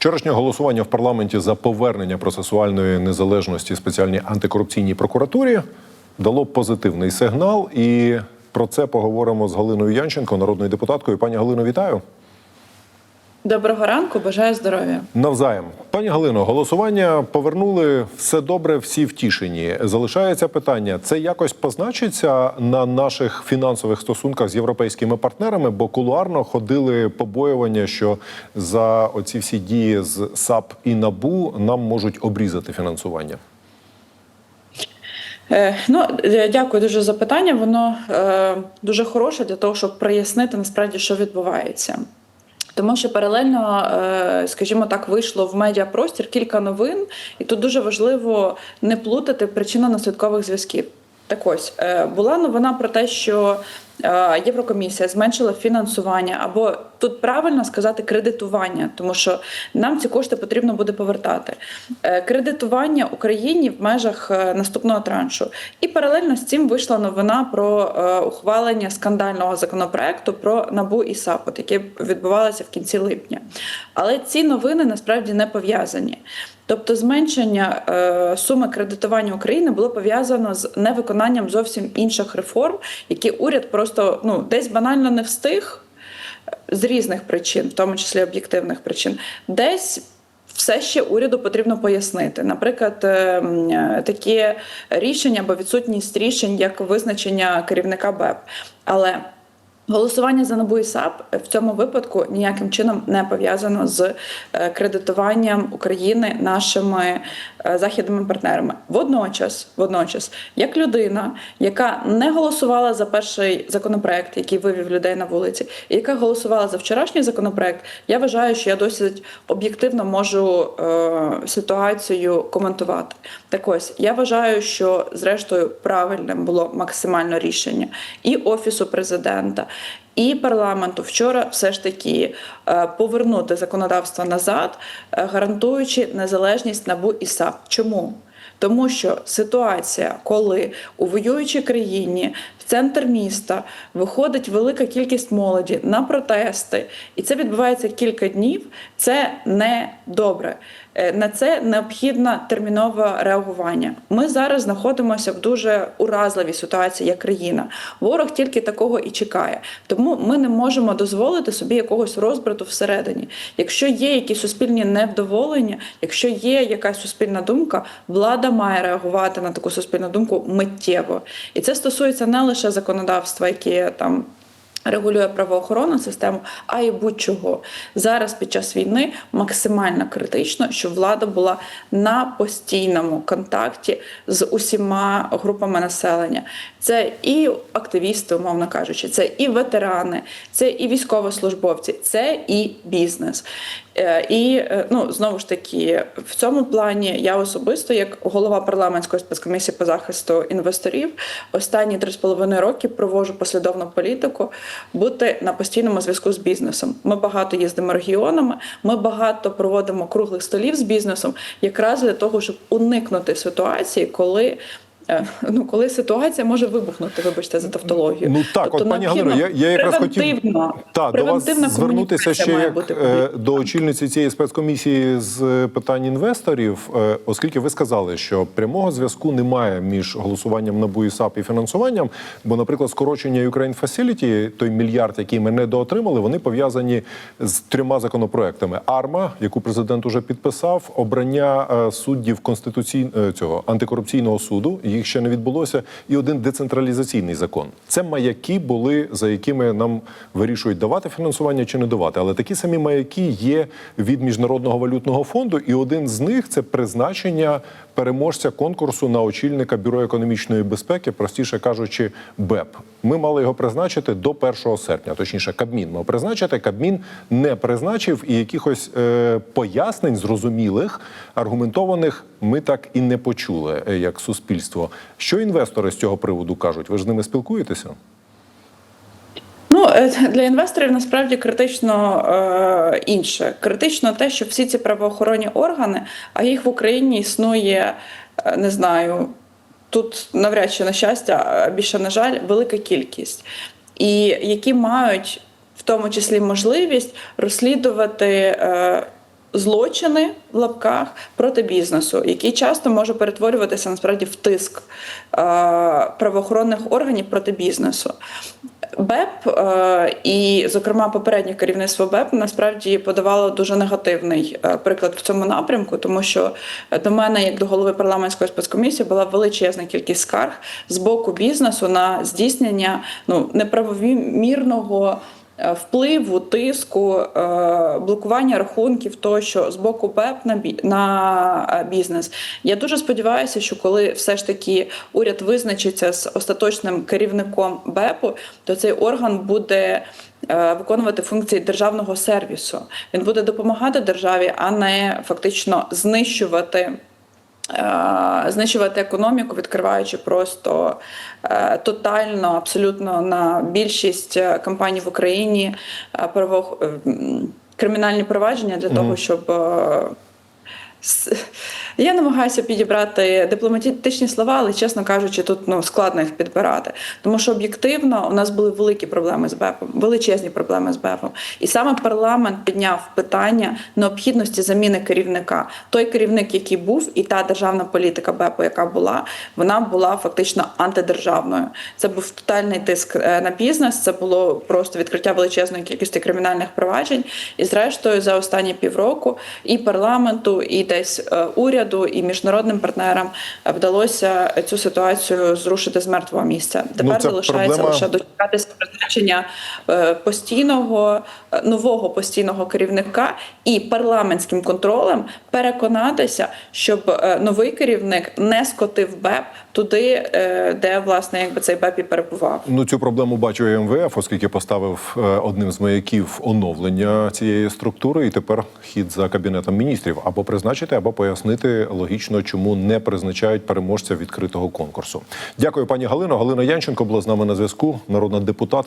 Вчорашнє голосування в парламенті за повернення процесуальної незалежності спеціальній антикорупційній прокуратурі дало позитивний сигнал. І про це поговоримо з Галиною Янченко, народною депутаткою. Пані Галино, вітаю. Доброго ранку, бажаю здоров'я. Навзаєм, пані Галино, голосування повернули все добре, всі втішені. Залишається питання: це якось позначиться на наших фінансових стосунках з європейськими партнерами, бо кулуарно ходили побоювання, що за оці всі дії з САП і НАБУ нам можуть обрізати фінансування. Е, ну, е, дякую дуже за питання. Воно е, дуже хороше для того, щоб прояснити насправді, що відбувається. Тому що паралельно, е, скажімо так, вийшло в медіапростір кілька новин, і тут дуже важливо не плутати причинно-наслідкових зв'язків. Так ось е, була новина про те, що Єврокомісія зменшила фінансування, або тут правильно сказати кредитування, тому що нам ці кошти потрібно буде повертати. Е, Кредитування Україні в межах е, наступного траншу. І паралельно з цим вийшла новина про е, ухвалення скандального законопроекту про набу і САП, от, яке відбувалося в кінці липня. Але ці новини насправді не пов'язані. Тобто зменшення е, суми кредитування України було пов'язано з невиконанням зовсім інших реформ, які уряд просто ну десь банально не встиг е, з різних причин, в тому числі об'єктивних причин, десь. Все ще уряду потрібно пояснити, наприклад, е, е, такі рішення або відсутність рішень, як визначення керівника БЕП. Але Голосування за НАБУ і САП в цьому випадку ніяким чином не пов'язано з е, кредитуванням України нашими е, західними партнерами. Водночас, водночас, як людина, яка не голосувала за перший законопроект, який вивів людей на вулиці, і яка голосувала за вчорашній законопроект, я вважаю, що я досить об'єктивно можу е, ситуацію коментувати. Так ось я вважаю, що зрештою правильним було максимально рішення і офісу президента. І парламенту вчора все ж таки е, повернути законодавство назад, е, гарантуючи незалежність НАБУ і САП. Чому? Тому що ситуація, коли у воюючій країні центр міста виходить велика кількість молоді на протести, і це відбувається кілька днів, це не добре. Е, На це необхідне термінове реагування. Ми зараз знаходимося в дуже уразливій ситуації як країна. Ворог тільки такого і чекає. Тому ми не можемо дозволити собі якогось розбрату всередині. Якщо є якісь суспільні невдоволення, якщо є якась суспільна думка, влада має реагувати на таку суспільну думку миттєво. І це стосується не лише законодавства, яке там. Регулює правоохоронну систему, а й будь-чого зараз під час війни максимально критично, щоб влада була на постійному контакті з усіма групами населення. Це і активісти, умовно кажучи, це і ветерани, це і військовослужбовці, це і бізнес. Е, І е, ну знову ж таки, в цьому плані я особисто, як голова парламентської спецкомісії по захисту інвесторів, останні три з половиною роки проводжу послідовну політику бути на постійному зв'язку з бізнесом. Ми багато їздимо регіонами, ми багато проводимо круглих столів з бізнесом, якраз для того, щоб уникнути ситуації, коли. Е, Ну, коли ситуація може вибухнути, вибачте за тавтологію. Ну так, от пані Галино, я, я якраз хотів та, до вас звернутися ще як бути е, до очільниці цієї спецкомісії з питань інвесторів, е, оскільки ви сказали, що прямого зв'язку немає між голосуванням НАБУ і САП і фінансуванням, бо, наприклад, скорочення Ukraine Facility, той мільярд, який ми недоотримали, вони пов'язані з трьома законопроектами: АРМА, яку президент уже підписав, обрання е, суддів конституційного цього антикорупційного суду. Їх ще не відбулося, і один децентралізаційний закон. Це маяки були, за якими нам вирішують давати фінансування чи не давати. Але такі самі маяки є від міжнародного валютного фонду, і один з них це призначення переможця конкурсу на очільника бюро економічної безпеки, простіше кажучи, БЕП. Ми мали його призначити до 1 серпня, точніше, Кабмін мав призначити. Кабмін не призначив, і якихось е, пояснень зрозумілих, аргументованих ми так і не почули е, як суспільство. Що інвестори з цього приводу кажуть? Ви ж з ними спілкуєтеся? Ну е, для інвесторів насправді критично е, інше. Критично те, що всі ці правоохоронні органи, а їх в Україні існує, е, не знаю, тут навряд чи на щастя, а більше на жаль, велика кількість, і які мають в тому числі можливість розслідувати. Е, злочини в лапках проти бізнесу, який часто може перетворюватися насправді в тиск е, правоохоронних органів проти бізнесу. БЕП е, і, зокрема, попереднє керівництво БЕП насправді подавало дуже негативний е, приклад в цьому напрямку, тому що до мене, як до голови парламентської спецкомісії, була величезна кількість скарг з боку бізнесу на здійснення ну неправомірного. Е, Впливу, тиску, е, блокування рахунків, тощо з боку БЕП на е, бізнес. Я дуже сподіваюся, що коли все ж таки уряд визначиться з остаточним керівником БЕПу, то цей орган буде виконувати функції державного сервісу. Він буде допомагати державі, а не фактично знищувати. Е, Знищувати економіку, відкриваючи просто е, тотально, абсолютно на більшість е, компаній в Україні кримінальні провадження для того, щоб е, с- я намагаюся підібрати дипломатичні слова, але чесно кажучи, тут ну складно їх підбирати. Тому що об'єктивно у нас були великі проблеми з БЕПом, величезні проблеми з БЕПом. І саме парламент підняв питання необхідності заміни керівника. Той керівник, який був, і та державна політика БЕПу, яка була, вона була фактично антидержавною. Це був тотальний тиск е, на бізнес. Це було просто відкриття величезної кількості кримінальних проваджень. І зрештою, за останні півроку і парламенту, і десь е, уряду, і міжнародним партнерам е, вдалося цю ситуацію зрушити з мертвого місця. Тепер це залишається проблема- лише дочекатися призначення е, постійного е, нового постійного керівника і парламентським контролем переконатися, щоб новий керівник не скотив БЕП туди, де власне якби цей БЕП і перебував. Ну, цю проблему бачу і МВФ, оскільки поставив одним з маяків оновлення цієї структури, і тепер хід за кабінетом міністрів або призначити, або пояснити логічно, чому не призначають переможця відкритого конкурсу. Дякую, пані Галино. Галина Янченко була з нами на зв'язку, народна депутатка.